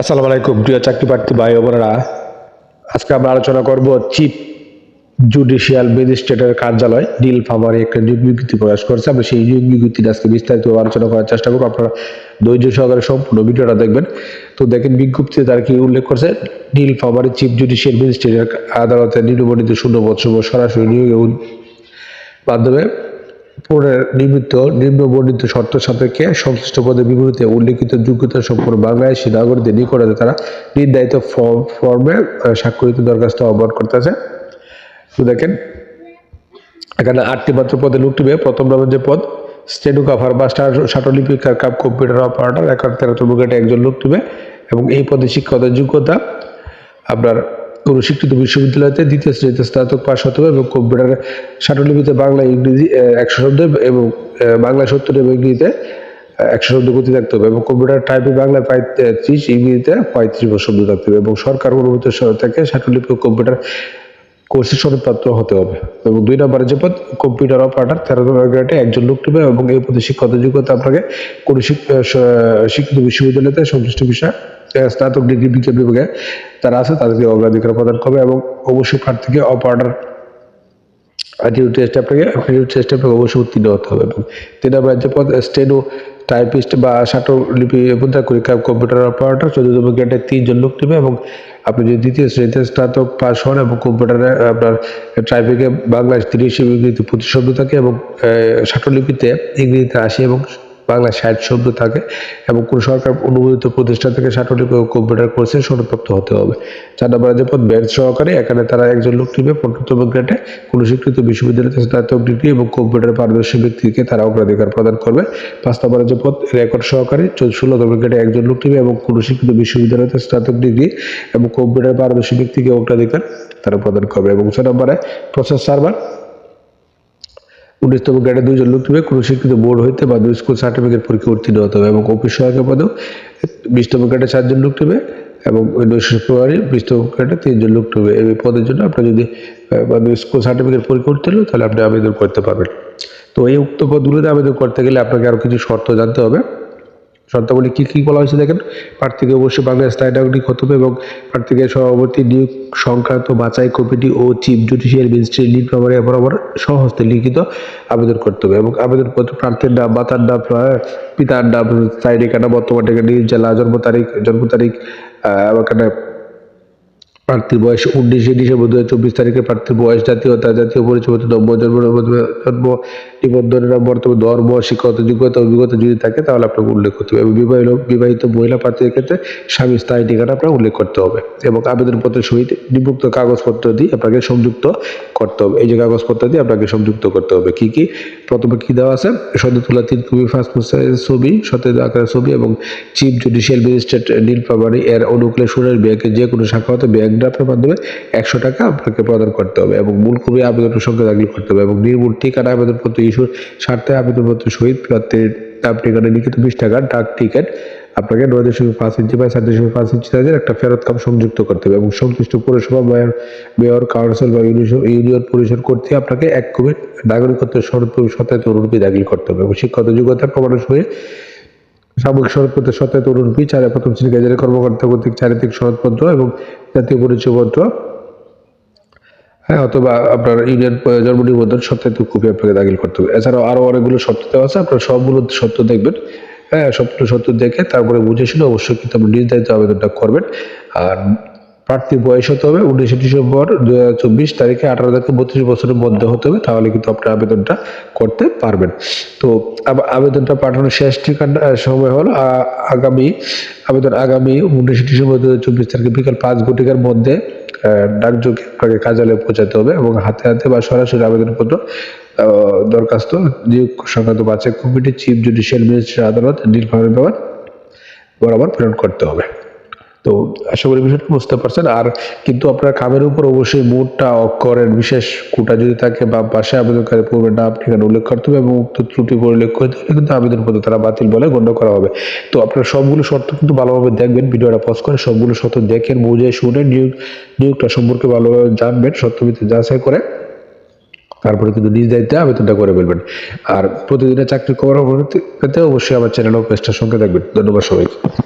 আসসালামু আলাইকুম, প্রিয় চাকরি প্রার্থী ভাই বোনেরা। আজকে আমরা আলোচনা করব চিফ জুডিশিয়াল ম্যাজিস্ট্রেটের কার্যালয় নীল ফামারে একটা নিয়োগ বিজ্ঞপ্তি প্রকাশ করেছে। আমরা সেই নিয়োগ বিজ্ঞপ্তিটা আজকে বিস্তারিত আলোচনা করার চেষ্টা করব। আপনারা ধৈর্য সহকারে সম্পূর্ণ ভিডিওটা দেখবেন। তো দেখেন, বিজ্ঞপ্তিতে তার কি উল্লেখ করছে? নীল ফামারে চিফ জুডিশিয়াল ম্যাজিস্ট্রেটের আদালতে নিম্নবর্ণিত শূন্য বছর সরাসরি নিয়োগের মাধ্যমে পুনর্নির্মিত নিম্ন বর্ণিত শর্ত সাপেক্ষে সংশ্লিষ্ট পদে বিপরীতে উল্লেখিত যোগ্যতা সম্পন্ন বাংলাদেশি নাগরিকদের নিকটে তারা নির্ধারিত ফর্ম, ফর্মে স্বাক্ষরিত দরখাস্ত আহ্বান করতেছে। দেখেন, এখানে আটটি মাত্র পদে লোক প্রথম নামের যে পদ স্টেনোগ্রাফার বা শাটলিপিকার কাপ কম্পিউটার অপারেটর গ্রেডে একজন লোক এবং এই পদে শিক্ষকতার যোগ্যতা, আপনার কোনো শিক্ষিত বিশ্ববিদ্যালয়তে দ্বিতীয় শ্রেণীতে স্নাতক পাশ হতে হবে এবং কম্পিউটার শাটলিপিতে বাংলা, ইংরেজি একশো শব্দ এবং বাংলা সত্তর এবং ইংরেজিতে একশো শব্দ গতি থাকতে হবে এবং কম্পিউটার টাইপে বাংলায় ত্রিশ ইংরেজিতে পঁয়ত্রিশ বছর শব্দ থাকতে হবে এবং সরকার অনুমোদিত থেকে ও কম্পিউটার কোর্সের সনদপত্র হতে হবে। এবং দুই নম্বরে যে পদ, কম্পিউটার অপারেটর, তেরো নম্বর গ্রেডে একজন লোক নেবে এবং এই পদে শিক্ষত যোগ্যতা আপনাকে কোনো শিক- শিক্ষিত বিশ্ববিদ্যালয়তে সংশ্লিষ্ট বিষয় স্নাতক ডিগ্রি বিজ্ঞান বিভাগে তারা আছে, তাদেরকে অগ্রাধিকার প্রদান করবে এবং অবশ্যই প্রার্থীকে অপারেটর অ্যাটিটিউড টেস্ট আপনাকে অ্যাটিটিউড টেস্ট আপনাকে অবশ্যই উত্তীর্ণ হতে হবে এবং তিন নম্বর যে পদ স্টেনো টাইপিস্ট বা লিপি মুদ্রা পরীক্ষা কম্পিউটার অপারেটর চতুর্থ গ্রেডে তিনজন লোক নেবে এবং আপনি যদি দ্বিতীয় শ্রেণীতে স্নাতক পাস হন এবং কম্পিউটারে আপনার ট্রাইপিকে বাংলায় তিরিশ ইংরেজিতে পঁচিশ থাকে এবং লিপিতে ইংরেজিতে আশি এবং বাংলা ষাট শব্দ থাকে এবং কোনো সরকার অনুমোদিত প্রতিষ্ঠান থেকে ও কম্পিউটার কোর্সে সনদপ্রাপ্ত হতে হবে। চার নম্বরে যে পদ ব্যাংক সহকারী এখানে তারা একজন লোক নিবে পনেরোতম গ্রেডে কোনো স্বীকৃত বিশ্ববিদ্যালয়তে স্নাতক ডিগ্রি এবং কম্পিউটার পারদর্শী ব্যক্তিকে তারা অগ্রাধিকার প্রদান করবে। পাঁচ নম্বরে যে পদ রেকর্ড সহকারী ষোলোতম গ্রেডে একজন লোক নিবে এবং কোনো স্বীকৃত বিশ্ববিদ্যালয়তে স্নাতক ডিগ্রি এবং কম্পিউটার পারদর্শী ব্যক্তিকে অগ্রাধিকার তারা প্রদান করবে। এবং ছয় নম্বরে প্রসেস সার্ভার উনিশতম গ্রেডে দুজন লোক নেবে কোনো শিক্ষিত বোর্ড হইতে বা দুই স্কুল সার্টিফিকেট পরীক্ষা উত্তীর্ণ হতে হবে এবং অফিস সহায়ক পদেও বিশতম গ্রেডে চারজন লোক নেবে এবং উনিশ ফেব্রুয়ারি বিশতম গ্রেডে তিনজন লোক নেবে এই পদের জন্য আপনার যদি বা দুই স্কুল সার্টিফিকেট পরীক্ষা উত্তীর্ণ তাহলে আপনি আবেদন করতে পারবেন। তো এই উক্ত পদগুলোতে আবেদন করতে গেলে আপনাকে আরও কিছু শর্ত জানতে হবে। শর্তাবলী কী কী বলা হয়েছে দেখেন? প্রার্থীকে অবশ্যই বাংলাদেশ স্থায়ী নাগরিক হতে হবে এবং প্রার্থীকে সভাপতি নিয়োগ সংক্রান্ত বাছাই কমিটি ও চিফ জুডিশিয়াল ম্যাজিস্ট্রেট লিড নম্বরে বরাবর সহস্তে লিখিত আবেদন করতে হবে এবং আবেদনপত্র প্রার্থীর নাম, মাতার নাম পিতার নাম, স্থায়ী ঠিকানা, বর্তমান ঠিকানা জেলা, জন্ম তারিখ জন্ম তারিখ এবং প্রার্থীর বয়স উনিশে ডিসেম্বর দু চব্বিশ তারিখে প্রার্থীর বয়স জাতীয়তা জাতীয় পরিচয় জন্ম জন্ম নিবন্ধনের নম্বর তবে ধর্ম, শিক্ষাগত যোগ্যতা, অভিজ্ঞতা যদি থাকে তাহলে আপনাকে উল্লেখ করতে হবে। বিবাহিত বিবাহিত মহিলা প্রার্থীর ক্ষেত্রে স্বামী স্থায়ী ঠিকানা আপনার উল্লেখ করতে হবে এবং আবেদনপত্রের সহিত নিম্নোক্ত কাগজপত্র দিয়ে আপনাকে সংযুক্ত করতে হবে। এই যে কাগজপত্র দিয়ে আপনাকে সংযুক্ত করতে হবে। কি কি? প্রথমে কি দেওয়া আছে? সদ্য তোলা তিন পাসপোর্ট সাইজের ছবি সতেজ আকারের ছবি এবং চিফ জুডিশিয়াল ম্যাজিস্ট্রেট নীলফামারী এর অনুকূলে সুরের ব্যাংকের যে কোনো শাখা হতে ব্যাংক ড্রাফটের মাধ্যমে একশো টাকা আপনাকে প্রদান করতে হবে এবং মূল কপি আবেদনের সঙ্গে দাখিল করতে হবে এবং নির্মূল ঠিকানা আবেদনপত্র ইস্যুর স্বার্থে আবেদনপত্র সহিত প্রার্থীর নাম, ঠিকানা, লিখিত বিশ টাকার ডাক টিকিট আপনাকে নয় দশমিক পাঁচ ইঞ্চি বাই সাত দশমিক পাঁচ ইঞ্চি সাইজের একটা ফেরত কাম সংযুক্ত করতে হবে এবং সংশ্লিষ্ট পৌরসভা, মেয়র মেয়র, কাউন্সিল বা ইউনিয়ন পরিষদ করতে আপনাকে এক কপি নাগরিকত্বের শরৎ সত্যায়িত অনুরূপী দাখিল করতে হবে এবং শিক্ষাগত যোগ্যতা প্রমাণের সহিত সাময়িক সনদপত্র সত্যায়িত অনুরূপী চারে প্রথম শ্রেণি গেজেটের কর্মকর্তা কর্তৃক চারিত্রিক সনদপত্র এবং জাতীয় পরিচয়পত্র। হ্যাঁ অথবা আপনার ইউনিয়ন জন্ম নিবন্ধন সত্যায়িত কপি আপনাকে দাখিল করতে হবে। এছাড়াও আরও অনেকগুলো শর্ত দেওয়া আছে, আপনার সবগুলো সত্য দেখবেন। হ্যাঁ সবগুলো সত্য দেখে তারপরে বুঝে শুনে অবশ্যই কিন্তু আপনি নির্ধারিত আবেদনটা করবেন। আর প্রার্থীর বয়স হতে হবে, উনিশে ডিসেম্বর, দু চব্বিশ তারিখে আঠারো থেকে বত্রিশ বছরের মধ্যে হতে হবে, তাহলে কিন্তু আপনি আবেদনটা করতে পারবেন। তো আবেদনটা পাঠানোর শেষ ঠিকানা সময় হলো আগামী, আবেদন আগামী উনিশে ডিসেম্বর দু চব্বিশ তারিখে বিকাল পাঁচ ঘটিকার মধ্যে ডাকযোগে আপনাকে কার্যালয়ে পৌঁছাতে হবে এবং হাতে হাতে বা সরাসরি আবেদনপত্র দরখাস্ত, নিয়োগ সংক্রান্ত বাচ্চা কমিটি চিফ জুডিশিয়াল ম্যাজিস্ট্রেট আদালত ভবন বরাবর প্রেরণ করতে হবে। তো আশা করি বিষয়টা বুঝতে পারছেন। আর কিন্তু আপনার কামের উপর অবশ্যই মোটটা অক্ষরের বিশেষ কোটা যদি থাকে বা পাশে আবেদনকারী পূর্বে নাম, ঠিকানা, উল্লেখ করতে হবে এবং উক্ত ত্রুটি পরিলেখ করতে হলে কিন্তু আবেদনপত্র তারা বাতিল বলে গণ্য করা হবে। তো আপনার সবগুলো শর্ত কিন্তু ভালোভাবে দেখবেন, ভিডিওটা পজ করে সবগুলো শর্ত দেখেন বুঝে, শুনে, নিয়োগ, নিয়োগটা সম্পর্কে ভালোভাবে জানবেন সত্যমিতে যাচাই করে তারপরে কিন্তু নিজ দায়িত্বে আবেদনটা করে ফেলবেন। আর প্রতিদিনের চাকরি খবর পেতে অবশ্যই আমার চ্যানেল ও পেজটার সঙ্গে থাকবেন। ধন্যবাদ সবাইকে।